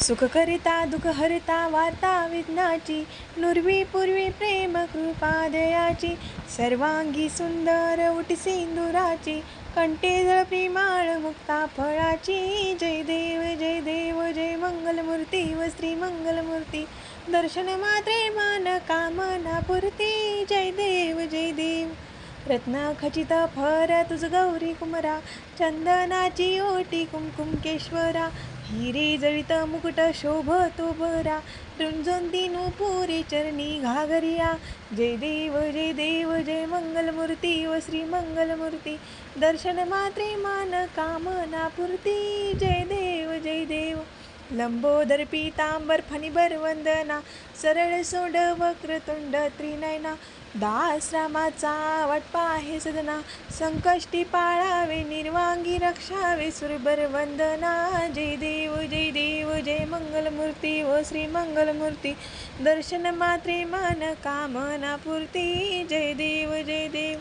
सुख करिता हरिता वार्ता विघ्नाची नुरवी पूर्वी प्रेम कृपा दयाची सर्वांगी सुंदर उटी सिंदुराची कंठे जळ प्रेमाळ मुक्ता फळाची. जय देव जय देव जय मंगलमूर्ती व श्री मंगलमूर्ती. दर्शन मात्रे मान कामना पुरती. जय देव रत्न खचित फर तुझ गौरी कुमरा चंदनाची ओटी कुमकुम केश्वरा हिरे जळित मुकुट शोभतो भरा रुंजून दिनू पुरी चरणी घागरिया जय देव जय देव जय मंगलमूर्ती व श्री मंगलमूर्ती दर्शन मात्रे मान कामना पूर्ती जय देव जय देव लंबोदर पीतांबर फणीभर वंदना सरळ सोंड वक्रतुंड त्रिनयना दास रामाचा वाटपा आहे सदना संकष्टी पाळावे निर्वांगी रक्षावे सुरभर वंदना जय देव जय देव जय मंगलमूर्ती व श्री मंगलमूर्ती दर्शन मात्रे मन कामना पूर्ती जय देव जय देव.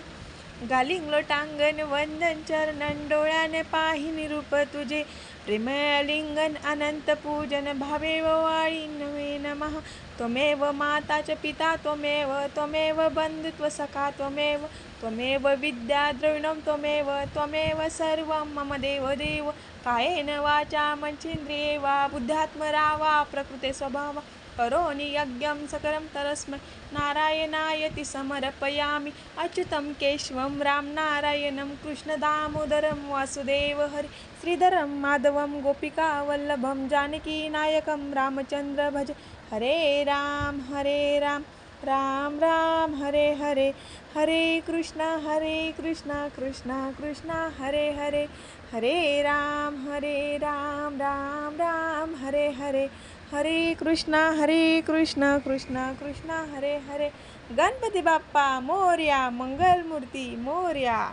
गालिंग लोटांगण वंदन चरणन डोळ्याने पाहिनी रूप तुझे। प्रेमलिंगन अनंत पूजन भावे वाळी नवे नमः। त्वमेव माता च पिता त्वमेव त्वमेव बंधुत्व सखा त्वमेव त्वमेव विद्या द्रविणं त्वमेव त्वमेव सर्वं मम देव देव। कायेन वाचा मनचेंद्रिये वा बुद्ध्यात्मरा वा प्रकृते स्वभावा। करोनि यज्ञं सकरं तरस्मै। नारायणायति समर्पयामि। अच्युतं केशवं रामनारायणं कृष्णदामोदरं वासुदेव हरि। श्रीधरं माधवं गोपिकावल्लभं जानकीनायकं रामचन्द्र भज। हरे राम हरे राम राम राम हरे हरे। हरे कृष्ण हरे कृष्ण कृष्ण कृष्ण हरे हरे। हरे राम हरे राम राम राम हरे हरे। हरे कृष्णा हरे कृष्ण कृष्ण कृष्णा हरे हरे. गणपती बाप्पा मोर्या मंगलमूर्ती मोर्या.